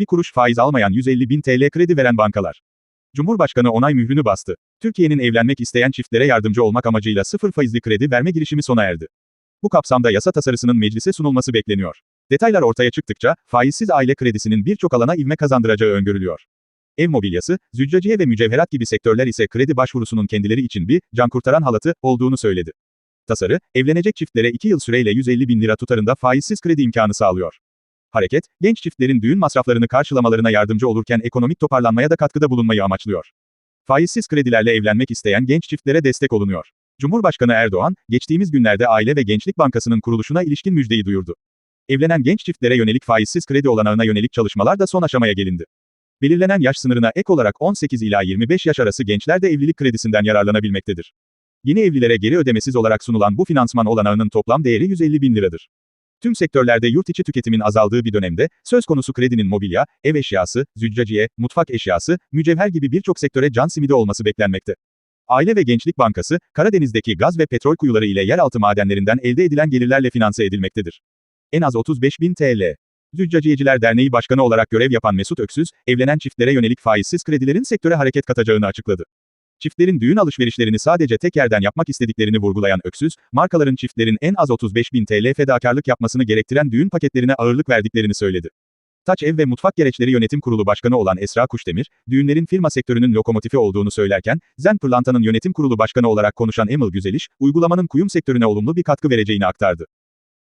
bir kuruş faiz almayan 150 bin TL kredi veren bankalar. Cumhurbaşkanı onay mührünü bastı. Türkiye'nin evlenmek isteyen çiftlere yardımcı olmak amacıyla sıfır faizli kredi verme girişimi sona erdi. Bu kapsamda yasa tasarısının meclise sunulması bekleniyor. Detaylar ortaya çıktıkça, faizsiz aile kredisinin birçok alana ivme kazandıracağı öngörülüyor. Ev mobilyası, züccaciye ve mücevherat gibi sektörler ise kredi başvurusunun kendileri için bir, can kurtaran halatı, olduğunu söyledi. Tasarı, evlenecek çiftlere 2 yıl süreyle 150 bin lira tutarında faizsiz kredi imkanı sağlıyor. Hareket, genç çiftlerin düğün masraflarını karşılamalarına yardımcı olurken ekonomik toparlanmaya da katkıda bulunmayı amaçlıyor. Faizsiz kredilerle evlenmek isteyen genç çiftlere destek olunuyor. Cumhurbaşkanı Erdoğan, geçtiğimiz günlerde Aile ve Gençlik Bankası'nın kuruluşuna ilişkin müjdeyi duyurdu. Evlenen genç çiftlere yönelik faizsiz kredi olanağına yönelik çalışmalar da son aşamaya gelindi. Belirlenen yaş sınırına ek olarak 18 ila 25 yaş arası gençler de evlilik kredisinden yararlanabilmektedir. Yeni evlilere geri ödemesiz olarak sunulan bu finansman olanağının toplam değeri 150 bin liradır. Tüm sektörlerde yurt içi tüketimin azaldığı bir dönemde, söz konusu kredinin mobilya, ev eşyası, züccaciye, mutfak eşyası, mücevher gibi birçok sektöre can simidi olması beklenmekte. Aile ve Gençlik Bankası, Karadeniz'deki gaz ve petrol kuyuları ile yeraltı madenlerinden elde edilen gelirlerle finanse edilmektedir. En az 35 bin TL. Züccaciyeciler Derneği Başkanı olarak görev yapan Mesut Öksüz, evlenen çiftlere yönelik faizsiz kredilerin sektöre hareket katacağını açıkladı. Çiftlerin düğün alışverişlerini sadece tek yerden yapmak istediklerini vurgulayan Öksüz, markaların çiftlerin en az 35 bin TL fedakarlık yapmasını gerektiren düğün paketlerine ağırlık verdiklerini söyledi. Taç Ev ve Mutfak Gereçleri Yönetim Kurulu Başkanı olan Esra Kuşdemir, düğünlerin firma sektörünün lokomotifi olduğunu söylerken, Zen Pırlanta'nın yönetim kurulu başkanı olarak konuşan Emil Güzeliş, uygulamanın kuyum sektörüne olumlu bir katkı vereceğini aktardı.